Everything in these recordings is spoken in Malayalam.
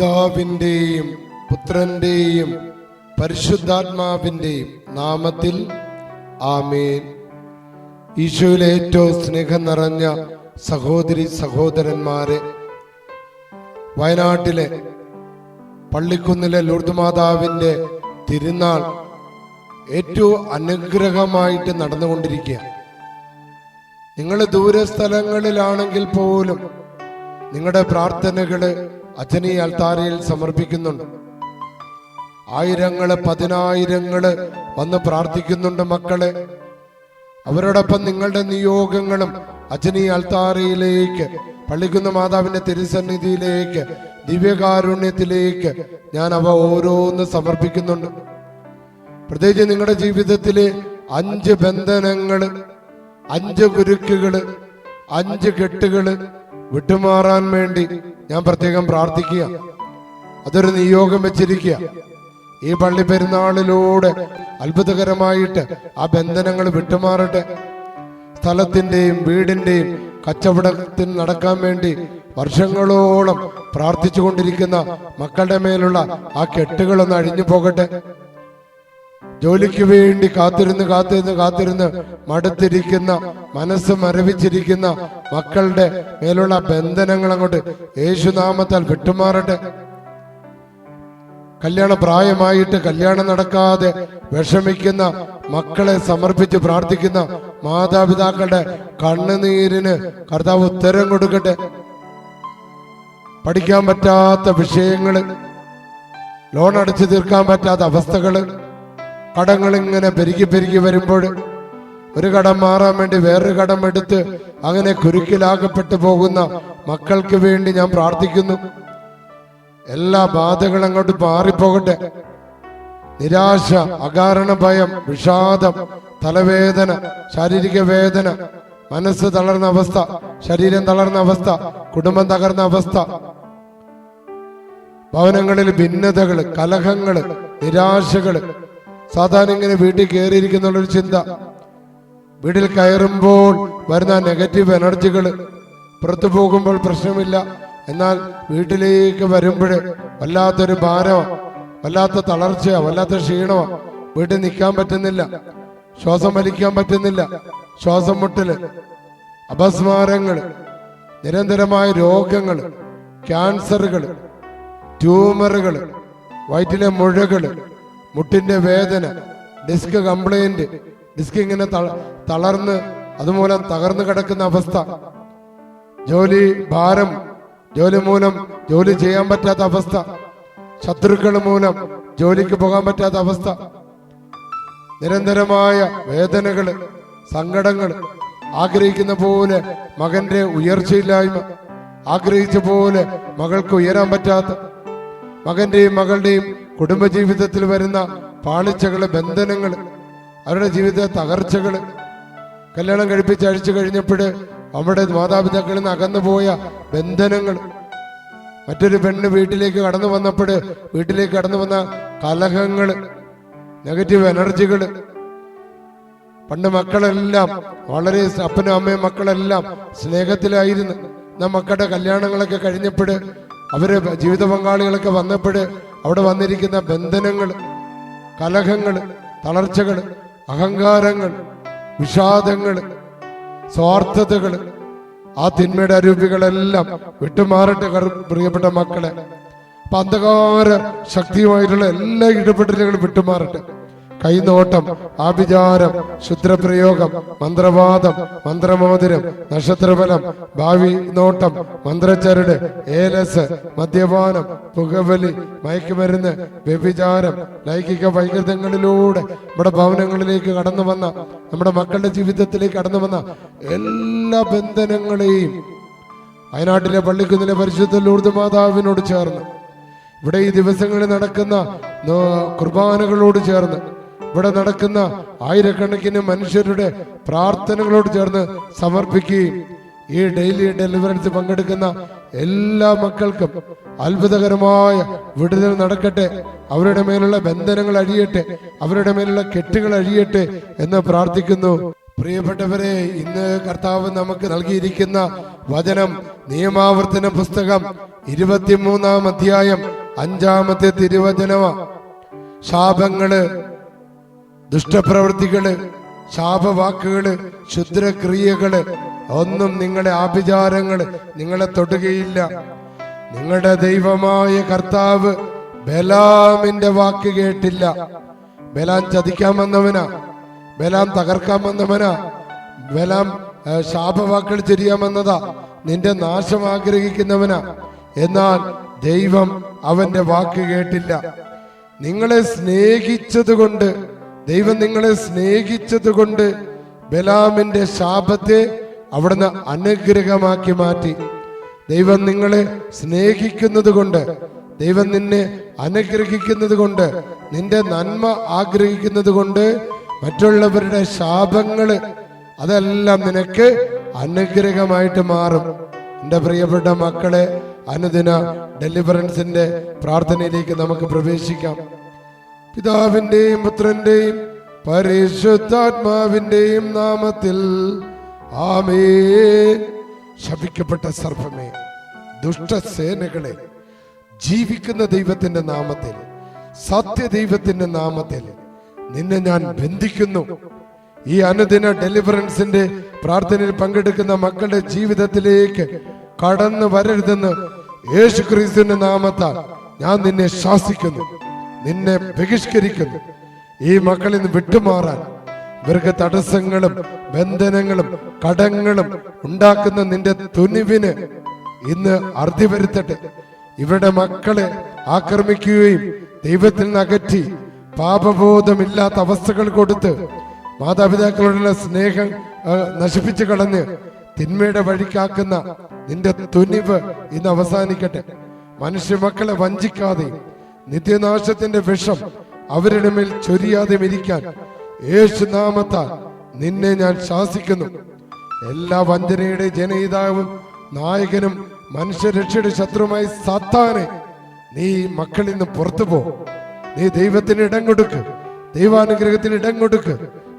പിതാവിന്റെയും പുത്രന്റെയും പരിശുദ്ധാത്മാവിന്റെയും നാമത്തിൽ ആമേൻ. ഈശോയിലെ ഏറ്റവും സ്നേഹം നിറഞ്ഞ സഹോദരി സഹോദരന്മാരെ വയനാട്ടിലെ പള്ളിക്കുന്നിലെ ലൂർദ് മാതാവിന്റെ തിരുനാൾ ഏറ്റവും അനുഗ്രഹമായിട്ട് നടന്നുകൊണ്ടിരിക്കുക നിങ്ങൾ ദൂരസ്ഥലങ്ങളിലാണെങ്കിൽ പോലും നിങ്ങളുടെ അച്ഛനീ അൽത്താരയിൽ സമർപ്പിക്കുന്നുണ്ട്. ആയിരങ്ങൾ പതിനായിരങ്ങൾ വന്ന് പ്രാർത്ഥിക്കുന്നുണ്ട് മക്കളെ. അവരോടൊപ്പം നിങ്ങളുടെ നിയോഗങ്ങളും അച്ഛനീ അൽത്താരയിലേക്ക് പള്ളിക്കുന്ന മാതാവിന്റെ തിരുസന്നിധിയിലേക്ക് ദിവ്യകാരുണ്യത്തിലേക്ക് ഞാൻ അവ ഓരോന്ന് സമർപ്പിക്കുന്നുണ്ട്. പ്രത്യേകിച്ച് നിങ്ങളുടെ ജീവിതത്തിലെ അഞ്ച് ബന്ധനങ്ങൾ അഞ്ച് കുരുക്കുകൾ അഞ്ച് കെട്ടുകൾ വിട്ടുമാറാൻ വേണ്ടി ഞാൻ പ്രത്യേകം പ്രാർത്ഥിക്കുക. അതൊരു നിയോഗം വെച്ചിരിക്കുക. ഈ പള്ളി പെരുന്നാളിലൂടെ അത്ഭുതകരമായിട്ട് ആ ബന്ധനങ്ങൾ വിട്ടുമാറട്ടെ. സ്ഥലത്തിന്റെയും വീടിന്റെയും കച്ചവടത്തിൽ നടക്കാൻ വേണ്ടി വർഷങ്ങളോളം പ്രാർത്ഥിച്ചു കൊണ്ടിരിക്കുന്ന മക്കളുടെ മേലുള്ള ആ കെട്ടുകളൊന്ന് അഴിഞ്ഞു പോകട്ടെ. ജോലിക്ക് വേണ്ടി കാത്തിരുന്ന് കാത്തിരുന്ന് കാത്തിരുന്ന് മടുത്തിരിക്കുന്ന മനസ്സ് മരവിച്ചിരിക്കുന്ന മക്കളുടെ മേലുള്ള ബന്ധനങ്ങൾ അങ്ങോട്ട് യേശുനാമത്താൽ വിട്ടുമാറട്ടെ. കല്യാണ പ്രായമായിട്ട് കല്യാണം നടക്കാതെ വിഷമിക്കുന്ന മക്കളെ സമർപ്പിച്ച് പ്രാർത്ഥിക്കുന്ന മാതാപിതാക്കളുടെ കണ്ണുനീരിന് കർത്താവ് ഉത്തരം കൊടുക്കട്ടെ. പഠിക്കാൻ പറ്റാത്ത വിഷയങ്ങൾ ലോൺ അടച്ചു തീർക്കാൻ പറ്റാത്ത അവസ്ഥകൾ കടങ്ങൾ ഇങ്ങനെ പെരുകി പെരുകി വരുമ്പോൾ ഒരു കടം മാറാൻ വേണ്ടി വേറൊരു കടം എടുത്ത് അങ്ങനെ കുരുക്കിലാകപ്പെട്ടു പോകുന്ന മക്കൾക്ക് വേണ്ടി ഞാൻ പ്രാർത്ഥിക്കുന്നു. എല്ലാ ബാധകളും അങ്ങോട്ട് മാറിപ്പോകട്ടെ. നിരാശ അകാരണ ഭയം വിഷാദം തലവേദന ശാരീരിക വേദന മനസ്സ് തളർന്ന അവസ്ഥ ശരീരം തളർന്ന അവസ്ഥ കുടുംബം തകർന്ന അവസ്ഥ. ഭവനങ്ങളിൽ ഭിന്നതകൾ കലഹങ്ങൾ നിരാശകൾ സാധാരണ ഇങ്ങനെ വീട്ടിൽ കയറിയിരിക്കുന്നുള്ളൊരു ചിന്ത. വീട്ടിൽ കയറുമ്പോൾ വരുന്ന നെഗറ്റീവ് എനർജികൾ പുറത്തു പോകുമ്പോൾ പ്രശ്നമില്ല. എന്നാൽ വീട്ടിലേക്ക് വരുമ്പോൾ വല്ലാത്തൊരു ഭാരമോ വല്ലാത്ത തളർച്ചയോ വല്ലാത്ത ക്ഷീണമോ വീട്ടിൽ നിൽക്കാൻ പറ്റുന്നില്ല. ശ്വാസം വലിക്കാൻ പറ്റുന്നില്ല. ശ്വാസം മുട്ടൽ അപസ്മാരങ്ങൾ നിരന്തരമായ രോഗങ്ങൾ ക്യാൻസറുകൾ ട്യൂമറുകൾ വയറ്റിലെ മുഴകൾ മുട്ടിന്റെ വേദന ഡിസ്ക് കംപ്ലൈന്റ് ഡിസ്ക് ഇങ്ങനെ തള- തളർന്ന് അതുമൂലം തകർന്നു കിടക്കുന്ന അവസ്ഥ. ജോലി ഭാരം ജോലി മൂലം ജോലി ചെയ്യാൻ പറ്റാത്ത അവസ്ഥ. ശത്രുക്കൾ മൂലം ജോലിക്ക് പോകാൻ പറ്റാത്ത അവസ്ഥ. നിരന്തരമായ വേദനകൾ സങ്കടങ്ങൾ ആഗ്രഹിക്കുന്ന പോലെ മകന്റെ ഉയർച്ചയില്ലായ്മ ആഗ്രഹിച്ച പോലെ മകൾക്ക് ഉയരാൻ പറ്റാത്ത മകന്റെയും മകളുടെയും കുടുംബജീവിതത്തിൽ വരുന്ന പാളിച്ചകൾ ബന്ധനങ്ങൾ അവരുടെ ജീവിത തകർച്ചകൾ കല്യാണം കഴിപ്പിച്ച് അഴിച്ചു കഴിഞ്ഞപ്പോൾ അവിടെ മാതാപിതാക്കളിൽ നിന്ന് അകന്നുപോയ ബന്ധനങ്ങൾ. മറ്റൊരു പെണ്ണ് വീട്ടിലേക്ക് കടന്നു വന്നപ്പോൾ വീട്ടിലേക്ക് കടന്നു വന്ന കലഹങ്ങൾ നെഗറ്റീവ് എനർജികൾ പണ്ട് മക്കളെല്ലാം വളരെ അപ്പനും അമ്മയും മക്കളെല്ലാം സ്നേഹത്തിലായിരുന്നു. എന്നാ മക്കളുടെ കല്യാണങ്ങളൊക്കെ കഴിഞ്ഞപ്പോൾ അവരെ ജീവിത പങ്കാളികളൊക്കെ വന്നപ്പോൾ അവിടെ വന്നിരിക്കുന്ന ബന്ധനങ്ങൾ കലഹങ്ങൾ തളർച്ചകൾ അഹങ്കാരങ്ങൾ വിഷാദങ്ങൾ സ്വാർത്ഥതകൾ ആ തിന്മയുടെ അരൂപികളെല്ലാം വിട്ടുമാറട്ടെ പ്രിയപ്പെട്ട മക്കളെ. അപ്പൊ അന്ധകാര ശക്തിയുമായിട്ടുള്ള എല്ലാ ഇടപെടലുകളും വിട്ടുമാറട്ടെ. കൈനോട്ടം ആഭിചാരം ശുദ്രപ്രയോഗം മന്ത്രവാദം മന്ത്രമോതിരം നക്ഷത്രഫലം ഭാവി നോട്ടം മന്ത്രച്ചരട് ഏലസ് മദ്യപാനം പുകവലി മയക്കുമരുന്ന് വ്യഭിചാരം ലൈംഗിക വൈകൃതങ്ങളിലൂടെ നമ്മുടെ ഭവനങ്ങളിലേക്ക് കടന്നു വന്ന നമ്മുടെ മക്കളുടെ ജീവിതത്തിലേക്ക് കടന്നു വന്ന എല്ലാ ബന്ധനങ്ങളെയും വയനാട്ടിലെ പള്ളിക്കുന്നിലെ പരിശുദ്ധ ലൂർദ് മാതാവിനോട് ചേർന്ന് ഇവിടെ ഈ ദിവസങ്ങളിൽ നടക്കുന്ന കുർബാനകളോട് ചേർന്ന് ഇവിടെ നടക്കുന്ന ആയിരക്കണക്കിന് മനുഷ്യരുടെ പ്രാർത്ഥനകളോട് ചേർന്ന് സമർപ്പിക്കുകയും ഈ ഡെയിലി ഡെലിവറൻസ് പങ്കെടുക്കുന്ന എല്ലാ മക്കൾക്കും അത്ഭുതകരമായ വിടുതൽ നടക്കട്ടെ. അവരുടെ മേലുള്ള ബന്ധനങ്ങൾ അഴിയട്ടെ. അവരുടെ മേലുള്ള കെട്ടുകൾ അഴിയട്ടെ എന്ന് പ്രാർത്ഥിക്കുന്നു. പ്രിയപ്പെട്ടവരെ ഇന്ന് കർത്താവ് നമുക്ക് നൽകിയിരിക്കുന്ന വചനം നിയമാവർത്തന പുസ്തകം ഇരുപത്തിമൂന്നാം അധ്യായം അഞ്ചാമത്തെ തിരുവചനമാ. ശാപങ്ങൾ ദുഷ്ടപ്രവൃത്തികൾ ശാപവാക്കുകൾ ക്ഷുദ്രക്രിയകൾ ഒന്നും നിങ്ങളുടെ ആഭിചാരങ്ങൾ നിങ്ങളെ തൊടുകയില്ല. നിങ്ങളുടെ ദൈവമായ കർത്താവ് ബലാമിന്റെ വാക്ക് കേട്ടില്ല. ബലാം ചതിക്കാൻ വന്നവനാ ബലാം തകർക്കാൻ വന്നവനാ ബലാം ശാപവാക്കുകൾ ചെരിയാൻ വന്നതാ നിന്റെ നാശം ആഗ്രഹിക്കുന്നവനാ. എന്നാൽ ദൈവം അവന്റെ വാക്ക് കേട്ടില്ല. നിങ്ങളെ സ്നേഹിച്ചതുകൊണ്ട് ദൈവം നിങ്ങളെ സ്നേഹിച്ചത് കൊണ്ട് ബലാമിന്റെ ശാപത്തെ അവിടുന്ന് അനുഗ്രഹമാക്കി മാറ്റി. ദൈവം നിങ്ങളെ സ്നേഹിക്കുന്നത് കൊണ്ട് ദൈവം നിന്നെ അനുഗ്രഹിക്കുന്നത് കൊണ്ട് നിന്റെ നന്മ ആഗ്രഹിക്കുന്നത് കൊണ്ട് മറ്റുള്ളവരുടെ ശാപങ്ങൾ അതെല്ലാം നിനക്ക് അനുഗ്രഹമായിട്ട് മാറും. എന്റെ പ്രിയപ്പെട്ട മക്കളെ അനുദിന ഡെലിവറൻസിന്റെ പ്രാർത്ഥനയിലേക്ക് നമുക്ക് പ്രവേശിക്കാം. പിതാവിന്റെയും പുത്രന്റെയും പരിശുദ്ധാത്മാവിന്റെയും നാമത്തിൽ. ആമേ ശപിക്കപ്പെട്ട സർപ്പമേ ദുഷ്ടസേനകളെ ജീവിക്കുന്ന ദൈവത്തിന്റെ നാമത്തിൽ സത്യ സത്യദൈവത്തിന്റെ നാമത്തിൽ നിന്നെ ഞാൻ ബന്ധിക്കുന്നു. ഈ അനുദിന ഡെലിവറൻസിന്റെ പ്രാർത്ഥനയിൽ പങ്കെടുക്കുന്ന മക്കളുടെ ജീവിതത്തിലേക്ക് കടന്നു വരരുതെന്ന് യേശു ക്രിസ്തുവിന്റെ നാമത്താൽ ഞാൻ നിന്നെ ശാസിക്കുന്നു. നിന്നെ ബഹിഷ്കരിക്കുന്നു. ഈ മക്കളിൽ നിന്ന് വിട്ടുമാറാൻ ഇവർക്ക് തടസ്സങ്ങളും ബന്ധനങ്ങളും കടങ്ങളും ഉണ്ടാക്കുന്ന നിന്റെ തുനിവിന് ഇന്ന് അറുതി വരുത്തട്ടെ. ഇവരുടെ മക്കളെ ആക്രമിക്കുകയും ദൈവത്തിൽ നിന്ന് അകറ്റി പാപബോധമില്ലാത്ത അവസ്ഥകൾ കൊടുത്ത് മാതാപിതാക്കളുടെ സ്നേഹം നശിപ്പിച്ചു കളഞ്ഞ് തിന്മയുടെ വഴിക്കാക്കുന്ന നിന്റെ തുനിവ് ഇന്ന് അവസാനിക്കട്ടെ. മനുഷ്യ മക്കളെ വഞ്ചിക്കാതെയും നിത്യനാശത്തിന്റെ വിഷം അവരുടെ മേൽ ചൊരിയാതെയും ഇരിക്കാൻ യേശുനാമത്താൽ നിന്നെ ഞാൻ ശാസിക്കുന്നു. എല്ലാ വഞ്ചനയുടെ ജനയിതാവും നായകനും മനുഷ്യരക്ഷയുടെ ശത്രുമായി സാത്താനെ നീ മക്കളിൽ നിന്ന് പുറത്തു പോ. നീ ദൈവത്തിന് ഇടം കൊടുക്ക്. ദൈവാനുഗ്രഹത്തിന് ഇടം കൊടുക്ക്.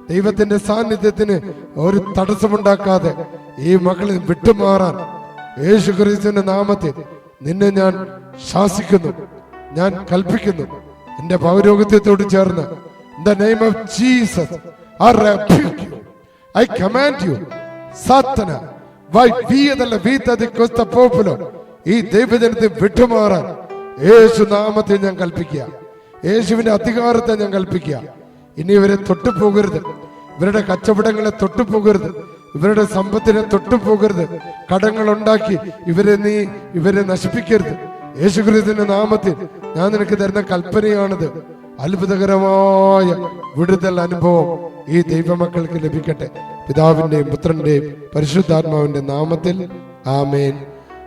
ദൈവത്തിന്റെ സാന്നിധ്യത്തിന് ഒരു തടസ്സമുണ്ടാക്കാതെ ഈ മക്കളിൽ വിട്ടുമാറാൻ യേശു ക്രിസ്തുവിന്റെ നാമത്തിൽ നിന്നെ ഞാൻ ശാസിക്കുന്നു. ഞാൻ കൽപ്പിക്കുന്നു എന്റെ പൗരോഗത്യത്തോട് ചേർന്ന് the name of Jesus I rebuke you I command you സാത്തന വൈ വീയതല്ല വീത്തതി കൊസ്ത പോപ്പുലോ. ഈ ദൈവജനത്തെ വിട്ടുമാറാൻ യേശു നാമത്തെ ഞാൻ കൽപ്പിക്കുക. യേശുവിന്റെ അധികാരത്തെ ഞാൻ കൽപ്പിക്കുക. ഇനി ഇവരെ തൊട്ടുപോകരുത് ഇവരുടെ കച്ചവടങ്ങളെ തൊട്ടുപോകരുത് ഇവരുടെ സമ്പത്തിനെ തൊട്ടുപോകരുത് കടങ്ങൾ ഉണ്ടാക്കി ഇവരെ നീ ഇവരെ നശിപ്പിക്കരുത്. യേശുക്രിസ്തുവിന്റെ നാമത്തിൽ ഞാൻ നിനക്ക് തരുന്ന കൽപ്പനയാണിത്. അത്ഭുതകരമായ വിടുതൽ അനുഭവം ഈ ദൈവമക്കൾക്ക് ലഭിക്കട്ടെ. പിതാവിന്റെയും പുത്രന്റെയും പരിശുദ്ധാത്മാവിന്റെ നാമത്തിൽ. ആമേൻ.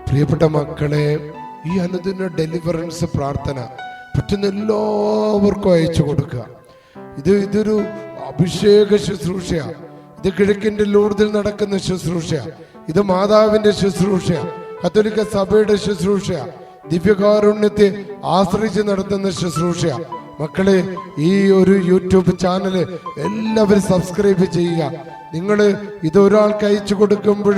പ്രിയപ്പെട്ട മക്കളെ ഈ അനുദിന ഡെലിവറൻസ് പ്രാർത്ഥന പറ്റുന്ന എല്ലാവർക്കും അയച്ചു കൊടുക്കുക. ഇത് ഇതൊരു അഭിഷേക ശുശ്രൂഷയാ. ഇത് കിഴക്കിന്റെ ലൂർദിൽ നടക്കുന്ന ശുശ്രൂഷയാ. ഇത് മാതാവിന്റെ ശുശ്രൂഷയാ. കത്തോലിക്ക സഭയുടെ ശുശ്രൂഷയാ. ദിവ്യകാരുണ്യത്തെ ആശ്രയിച്ച് നടത്തുന്ന ശുശ്രൂഷ. മക്കളെ ഈ ഒരു യൂട്യൂബ് ചാനൽ എല്ലാവരും സബ്സ്ക്രൈബ് ചെയ്യുക. നിങ്ങൾ ഇത് ഒരാൾക്ക് അയച്ചു കൊടുക്കുമ്പോൾ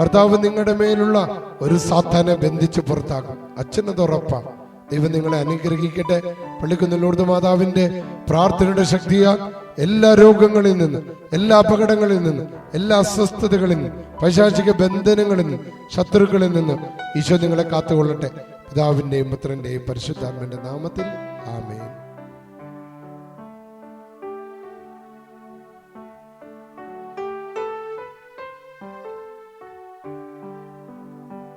കർത്താവ് നിങ്ങളുടെ മേലുള്ള ഒരു സാത്താനെ ബന്ധിച്ച് പുറത്താക്കും. അച്ഛനത് ഉറപ്പാണ്. ദൈവം നിങ്ങളെ അനുഗ്രഹിക്കട്ടെ. പള്ളിക്കുന്നിലൂർദ് മാതാവിന്റെ പ്രാർത്ഥനയുടെ ശക്തിയാൽ എല്ലാ രോഗങ്ങളിൽ നിന്ന് എല്ലാ അപകടങ്ങളിൽ നിന്ന് എല്ലാ അസ്വസ്ഥതകളിൽ നിന്ന് പൈശാചിക ബന്ധനങ്ങളിൽ നിന്ന് ശത്രുക്കളിൽ നിന്ന് ഈശോ നിങ്ങളെ കാത്തുകൊള്ളട്ടെ. പിതാവിന്റെയും പുത്രന്റെയും പരിശുദ്ധാത്മന്റെ നാമത്തിൽ ആമേൻ.